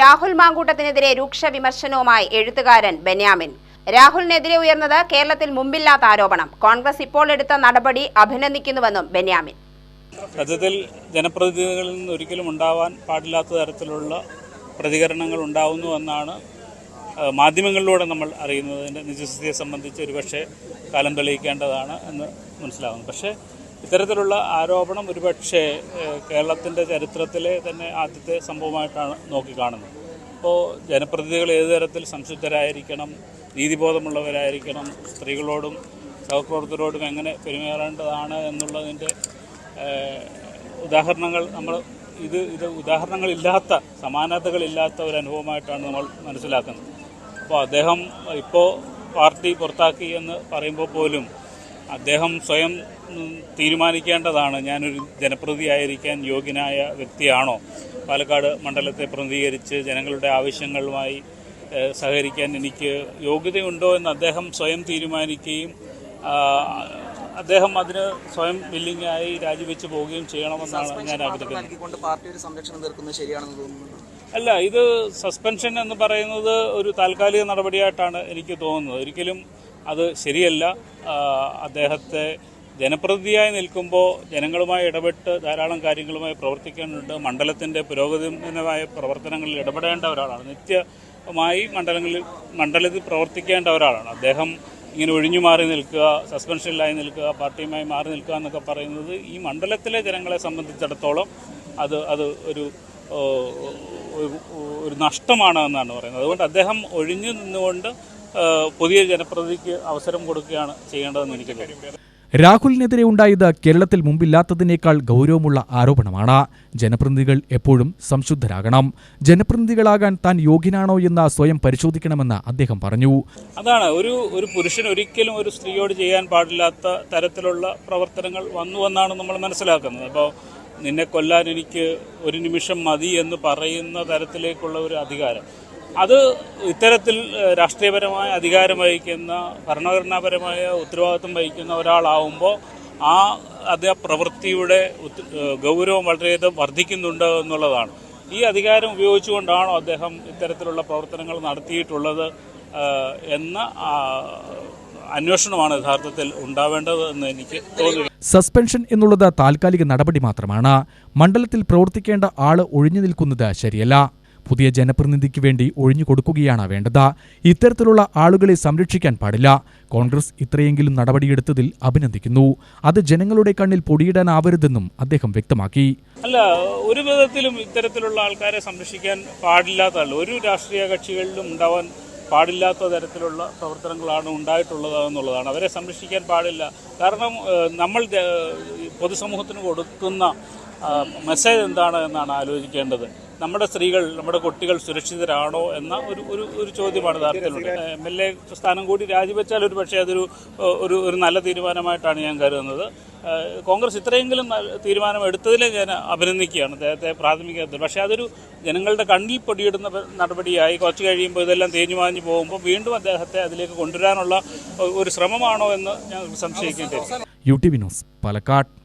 രാഹുൽ മാങ്കൂട്ടത്തിനെതിരെ രൂക്ഷ വിമർശനവുമായി എഴുത്തുകാരൻ ബെന്യാമിൻ. രാഹുലിനെതിരെ ഉയർന്നത് കേരളത്തിൽ മുമ്പില്ലാത്ത ആരോപണം. കോൺഗ്രസ് ഇപ്പോൾ എടുത്ത നടപടി അഭിനന്ദിക്കുന്നുവെന്നും ബെന്യാമിൻ. സത്യത്തിൽ ജനപ്രതിനിധികളിൽ നിന്ന് ഒരിക്കലും ഉണ്ടാവാൻ പാടില്ലാത്ത തരത്തിലുള്ള പ്രതികരണങ്ങൾ ഉണ്ടാവുന്നു എന്നാണ് മാധ്യമങ്ങളിലൂടെ നമ്മൾ അറിയുന്നതിന്റെ നിജസ്ഥിതിയെ സംബന്ധിച്ച് ഒരുപക്ഷെ കാലം തെളിയിക്കേണ്ടതാണ് എന്ന് മനസ്സിലാകുന്നു പക്ഷേ ഇത്തരത്തിലുള്ള ആരോപണം ഒരുപക്ഷെ കേരളത്തിന്റെ ചരിത്രത്തിലെ തന്നെ ആദ്യത്തെ സംഭവമായിട്ടാണ് നോക്കിക്കാണുന്നത്. അപ്പോൾ ജനപ്രതിനിധികൾ ഏത് തരത്തിൽ സംശുദ്ധരായിരിക്കണം നീതിബോധമുള്ളവരായിരിക്കണം സ്ത്രീകളോടും സഹപ്രവർത്തകരോടും എങ്ങനെ പെരുമാറേണ്ടതാണ് എന്നുള്ളതിന്റെ ഉദാഹരണങ്ങൾ നമ്മൾ ഇത് ഇത് ഉദാഹരണങ്ങളില്ലാത്ത സമാനതകളില്ലാത്ത ഒരു അനുഭവമായിട്ടാണ് നമ്മൾ മനസ്സിലാക്കുന്നത്. അപ്പോൾ അദ്ദേഹം ഇപ്പോൾ പാർട്ടി പുറത്താക്കി എന്ന് പറയുമ്പോൾ പോലും അദ്ദേഹം സ്വയം തീരുമാനിക്കേണ്ടതാണ്. ഞാനൊരു ജനപ്രതിയായിരിക്കാൻ യോഗ്യനായ വ്യക്തിയാണോ? പാലക്കാട് മണ്ഡലത്തെ പ്രതിനിധീകരിച്ച് ജനങ്ങളുടെ ആവശ്യങ്ങളുമായി സഹകരിക്കാൻ എനിക്ക് യോഗ്യതയുണ്ടോ എന്ന് അദ്ദേഹം സ്വയം തീരുമാനിക്കുകയും അദ്ദേഹം അതിന് സ്വയം വില്ലിങ്ങായി രാജിവെച്ച് പോവുകയും ചെയ്യണമെന്നാണ് ഞാൻ ആഗ്രഹിക്കുന്നത്. അല്ല ഇത് സസ്പെൻഷൻ എന്ന് പറയുന്നത് ഒരു താൽക്കാലിക നടപടിയായിട്ടാണ് എനിക്ക് തോന്നുന്നത്. ഒരിക്കലും അത് ശരിയല്ല. അദ്ദേഹത്തെ ജനപ്രതിനിധിയായി നിൽക്കുമ്പോൾ ജനങ്ങളുമായി ഇടപെട്ട് ധാരാളം കാര്യങ്ങളുമായി പ്രവർത്തിക്കേണ്ടതുണ്ട് മണ്ഡലത്തിന്റെ പുരോഗതിപരമായ പ്രവർത്തനങ്ങളിൽ ഇടപെടേണ്ട ഒരാളാണ്. നിത്യമായി മണ്ഡലങ്ങളിൽ മണ്ഡലത്തിൽ പ്രവർത്തിക്കേണ്ട ഒരാളാണ്. അദ്ദേഹം ഇങ്ങനെ ഒഴിഞ്ഞു മാറി നിൽക്കുക സസ്പെൻഷനിലായി നിൽക്കുക പാർട്ടിയുമായി മാറി നിൽക്കുക എന്നൊക്കെ പറയുന്നത് ഈ മണ്ഡലത്തിലെ ജനങ്ങളെ സംബന്ധിച്ചിടത്തോളം അത് അത് ഒരു ഒരു- നഷ്ടമാണ് എന്നാണ് പറയുന്നത്. അതുകൊണ്ട് അദ്ദേഹം ഒഴിഞ്ഞു നിന്നുകൊണ്ട് പുതിയ ജനപ്രതിനിധിക്ക് അവസരം കൊടുക്കുകയാണ് ചെയ്യേണ്ടതെന്ന് എനിക്ക് തോന്നുന്നു. രാഹുലിനെതിരെ ഉണ്ടായത് കേരളത്തിൽ മുമ്പില്ലാത്തതിനേക്കാൾ ഗൗരവമുള്ള ആരോപണമാണ്. ജനപ്രതിനിധികൾ എപ്പോഴും സംശുദ്ധരാകണം. ജനപ്രതിനിധികളാകാൻ താൻ യോഗ്യനാണോ എന്ന് സ്വയം പരിശോധിക്കണമെന്ന് അദ്ദേഹം പറഞ്ഞു. അതാണ് ഒരു ഒരു പുരുഷൻ ഒരിക്കലും ഒരു സ്ത്രീയോട് ചെയ്യാൻ പാടില്ലാത്ത തരത്തിലുള്ള പ്രവർത്തനങ്ങൾ വന്നു എന്നാണ് നമ്മൾ മനസ്സിലാക്കുന്നത്. അപ്പോൾ നിന്നെ കൊല്ലാൻ എനിക്ക് ഒരു നിമിഷം മതി എന്ന് പറയുന്ന തരത്തിലേക്കുള്ള ഒരു അധികാരം. അത് ഇത്തരത്തിൽ രാഷ്ട്രീയപരമായ അധികാരം വഹിക്കുന്ന ഭരണഘടനാപരമായ ഉത്തരവാദിത്വം വഹിക്കുന്ന ഒരാളാവുമ്പോൾ ആ അത് പ്രവൃത്തിയുടെ ഗൗരവം വളരെയധികം വർദ്ധിക്കുന്നുണ്ട് എന്നുള്ളതാണ്. ഈ അധികാരം ഉപയോഗിച്ചുകൊണ്ടാണോ അദ്ദേഹം ഇത്തരത്തിലുള്ള പ്രവർത്തനങ്ങൾ നടത്തിയിട്ടുള്ളത് എന്ന അന്വേഷണമാണ് യഥാർത്ഥത്തിൽ ഉണ്ടാവേണ്ടത് എന്ന് എനിക്ക് തോന്നുന്നു. സസ്പെൻഷൻ എന്നുള്ളത് താൽക്കാലിക നടപടി മാത്രമാണ്. മണ്ഡലത്തിൽ പ്രവർത്തിക്കേണ്ട ആൾ ഒഴിഞ്ഞു നിൽക്കുന്നത് ശരിയല്ല. പുതിയ ജനപ്രതിനിധിക്ക് വേണ്ടി ഒഴിഞ്ഞു കൊടുക്കുകയാണ് വേണ്ടത്. ഇത്തരത്തിലുള്ള ആളുകളെ സംരക്ഷിക്കാൻ പാടില്ല. കോൺഗ്രസ് ഇത്രയെങ്കിലും നടപടിയെടുത്തതിൽ അഭിനന്ദിക്കുന്നു. അത് ജനങ്ങളുടെ കണ്ണിൽ പൊടിയിടാനാവരുതെന്നും അദ്ദേഹം വ്യക്തമാക്കി. അല്ല ഒരു വിധത്തിലും ഇത്തരത്തിലുള്ള ആൾക്കാരെ സംരക്ഷിക്കാൻ പാടില്ലാത്ത ഒരു രാഷ്ട്രീയ കക്ഷികളിലും ഉണ്ടാവാൻ പാടില്ലാത്ത തരത്തിലുള്ള പ്രവർത്തനങ്ങളാണ് ഉണ്ടായിട്ടുള്ളത് എന്നുള്ളതാണ് അവരെ സംരക്ഷിക്കാൻ പാടില്ല. കാരണം നമ്മൾ പൊതുസമൂഹത്തിന് കൊടുക്കുന്ന മെസ്സേജ് എന്താണ് എന്നാണ് ആലോചിക്കേണ്ടത്. നമ്മുടെ സ്ത്രീകൾ നമ്മുടെ കുട്ടികൾ സുരക്ഷിതരാണോ എന്ന ഒരു ഒരു ഒരു ചോദ്യമാണ് യഥാർത്ഥത്തിലുള്ളത്. എം എൽ എ സ്ഥാനം കൂടി രാജിവെച്ചാൽ ഒരു പക്ഷേ അതൊരു ഒരു ഒരു നല്ല തീരുമാനമായിട്ടാണ് ഞാൻ കരുതുന്നത്. കോൺഗ്രസ് ഇത്രയെങ്കിലും തീരുമാനം എടുത്തതിൽ ഞാൻ അഭിനന്ദിക്കുകയാണ്. അദ്ദേഹത്തെ പ്രാഥമിക പക്ഷെ അതൊരു ജനങ്ങളുടെ കണ്ണിൽ പൊടിയിടുന്ന നടപടിയായി കുറച്ച് കഴിയുമ്പോൾ ഇതെല്ലാം തേഞ്ഞു മാഞ്ഞു പോകുമ്പോൾ വീണ്ടും അദ്ദേഹത്തെ അതിലേക്ക് കൊണ്ടുവരാനുള്ള ഒരു ശ്രമമാണോ എന്ന് ഞാൻ സംശയിക്കേണ്ടി യു ടി വിനോസ് ന്യൂസ് പാലക്കാട്.